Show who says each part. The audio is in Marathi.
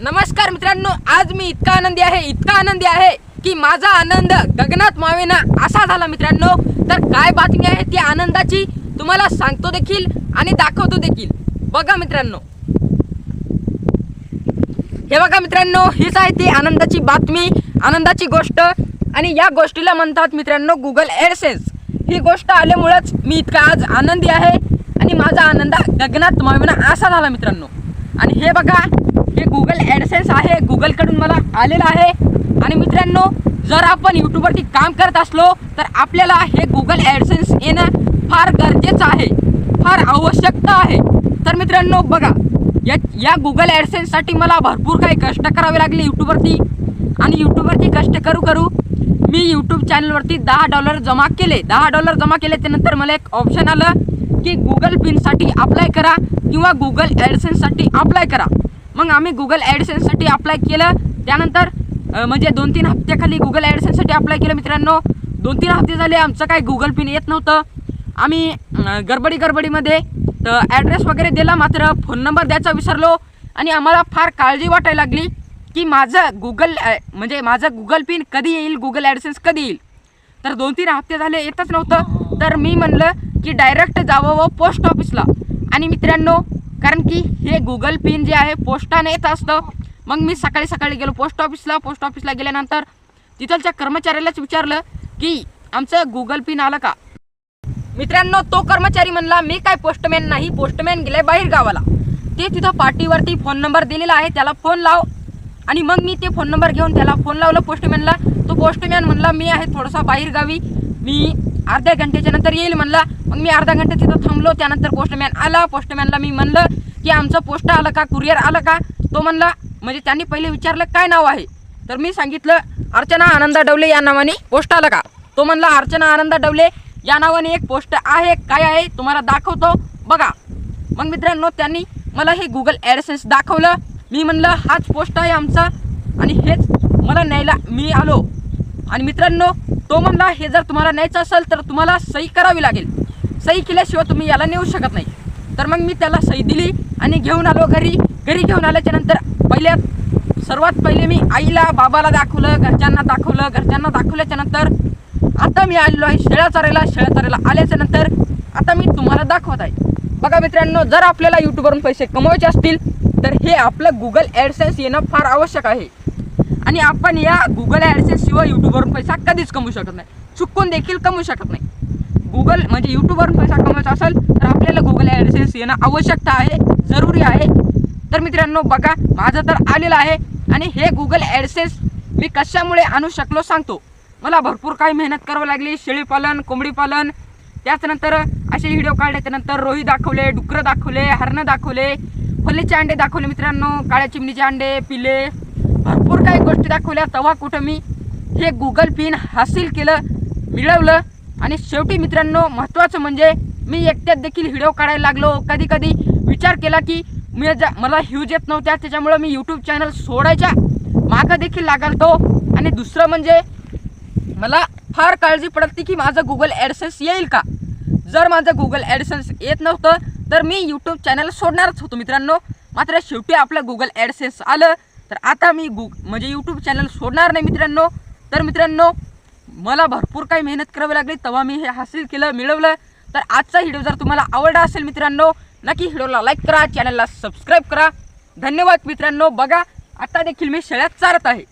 Speaker 1: नमस्कार मित्रांनो आज मी इतका आनंदी आहे इतका आनंदी आहे की माझा आनंद गगनात मावेना असा झाला मित्रांनो. तर काय बातमी आहे ती आनंदाची तुम्हाला सांगतो देखील आणि दाखवतो देखील. बघा मित्रांनो. हे बघा मित्रांनो हीच आहे ती आनंदाची बातमी आनंदाची गोष्ट. आणि या गोष्टीला म्हणतात मित्रांनो गुगल ॲडसेन्स ही गोष्ट आल्यामुळंच मी इतका आज आनंदी आहे आणि माझा आनंद गगनात मावेना असा झाला मित्रांनो. आणि हे बघा हे गुगल ॲडसेन्स आहे. गुगलकडून मला आलेलं आहे. आणि मित्रांनो जर आपण यूट्यूबवरती काम करत असलो तर आपल्याला हे गुगल ॲडसेन्स येणं फार गरजेचं आहे. फार आवश्यकता आहे. तर मित्रांनो बघा या या गुगल ॲडसेन्ससाठी मला भरपूर काही कष्ट करावे लागले यूट्यूबवरती आणि यूट्यूबवरती कष्ट करू करू मी यूट्यूब चॅनलवरती दहा डॉलर जमा केले. दहा डॉलर जमा केले त्यानंतर मला एक ऑप्शन आलं की गुगल पिनसाठी अप्लाय करा किंवा गुगल ॲडसेन्ससाठी अप्लाय करा. मग आम्ही गुगल ॲडसेन्ससाठी अप्लाय केलं. त्यानंतर म्हणजे दोन तीन हप्त्याखाली गुगल ॲडसेन्ससाठी अप्लाय केलं मित्रांनो. दोन तीन हप्ते झाले आमचं काय गुगल पिन येत नव्हतं. आम्ही गडबडी गडबडीमध्ये तर ॲड्रेस वगैरे दिला मात्र फोन नंबर द्यायचा विसरलो. आणि आम्हाला फार काळजी वाटायला लागली की माझं गुगल म्हणजे माझं गुगल पिन कधी येईल गुगल ॲडसेन्स कधी येईल. तर दोन तीन हप्ते झाले येतच नव्हतं. तर मी म्हणलं की डायरेक्ट जावं व पोस्ट ऑफिसला आणि मित्रांनो कारण की हे गुगल पिन जे आहे पोस्टाने येत असतं. मग मी सकाळी सकाळी गेलो पोस्ट ऑफिसला पोस्ट ऑफिसला गेल्यानंतर तिथलच्या कर्मचाऱ्यालाच विचारलं की आमचं गुगल पिन आलं का? मित्रांनो तो कर्मचारी म्हणला मी काय पोस्टमॅन नाही. पोस्टमॅन गेलाय बाहेर गावाला. ते तिथं पार्टीवरती फोन नंबर दिलेला आहे. त्याला फोन लाव. आणि मग मी ते फोन नंबर घेऊन त्याला फोन लावलं पोस्टमॅनला तो पोस्टमॅन म्हणला मी आहे थोडासा बाहेर गावी मी अर्ध्या घंटेच्या नंतर येईल म्हणला. मग मी अर्धा घंटे तिथं थांबलो. त्यानंतर पोस्टमॅन आला. पोस्टमॅनला मी म्हणलं की आमचं पोस्ट आलं का? कुरिअर आलं का? तो म्हणला म्हणजे त्यांनी पहिले विचारलं काय नाव आहे? तर मी सांगितलं अर्चना आनंदा डवले या नावाने पोस्ट आलं का? तो म्हणला अर्चना आनंदा डवले या नावाने एक पोस्ट आहे. काय आहे? तुम्हाला दाखवतो. बघा. मग मित्रांनो त्यांनी मला हे गुगल ॲडसेन्स दाखवलं. मी म्हणलं हाच पोस्ट आहे आमचा आणि हेच मला न्यायला मी आलो. आणि मित्रांनो तो म्हणला हे जर तुम्हाला न्यायचं असेल तर तुम्हाला सही करावी लागेल. सही केल्याशिवाय तुम्ही याला नेऊ शकत नाही. तर मग मी त्याला सही दिली आणि घेऊन आलो घरी. घरी घेऊन आल्याच्यानंतर पहिल्या सर्वात पहिले मी आईला बाबाला दाखवलं घरच्यांना दाखवलं. घरच्यांना दाखवल्याच्या नंतर आता मी आलेलो आहे शेळ्या चरायला. शेळ्या चरायला आल्याच्यानंतर आता मी तुम्हाला दाखवत आहे. बघा मित्रांनो जर आपल्याला यूट्यूबवरून पैसे कमवायचे असतील तर हे आपलं गुगल ॲडसेन्स येणं फार आवश्यक आहे. आणि आपण या गुगल ॲडसेन्स शिवाय यूट्यूबवरून पैसा कधीच कमवू शकत नाही. चुकून देखील कमवू शकत नाही. गुगल म्हणजे यूट्यूबवरून पैसा कमवायचा असेल तर आपल्याला गुगल ॲडसेन्स येणं आवश्यकता आहे जरुरी आहे. तर मित्रांनो बघा माझं तर आलेलं आहे आणि हे गुगल ॲडसेन्स मी कशामुळे आणू शकलो सांगतो. मला भरपूर काही मेहनत करावी लागली शेळीपालन कोंबडीपालन त्याचनंतर असे व्हिडिओ काढले त्यानंतर रोही दाखवले डुकरं दाखवले हरणं दाखवले फल्लीचे अंडे दाखवले मित्रांनो काळ्या चिमणीचे अंडे पिले. भरपूर काही गोष्टी दाखवल्या. तेव्हा कुठं मी हे गुगल पिन हासिल केलं मिळवलं. आणि शेवटी मित्रांनो महत्त्वाचं म्हणजे मी एकट्यात देखील व्हिडिओ काढायला लागलो. कधी कधी विचार केला की मी जा मला ह्यूज येत नव्हत्या त्याच्यामुळं मी यूट्यूब चॅनल सोडायच्या मागं देखील लागलतो आणि दुसरं म्हणजे मला फार काळजी पडत की माझं गुगल ॲडसेन्स येईल का? जर माझं गुगल ॲडसेन्स येत नव्हतं तर मी यूट्यूब चॅनल सोडणारच होतो मित्रांनो. मात्र शेवटी आपलं गुगल ॲडसेन्स आलं. तर आता मी गुग म्हणजे यूट्यूब चॅनल सोडणार नाही मित्रांनो. तर मित्रांनो मला भरपूर काही मेहनत करावी लागली तेव्हा मी हे हासिल केलं मिळवलं. तर आजचा व्हिडिओ जर तुम्हाला आवडला असेल मित्रांनो नक्की व्हिडिओला लाईक करा चॅनलला सबस्क्राईब करा. धन्यवाद मित्रांनो. बघा आता देखील मी शेळ्यात चारत आहे.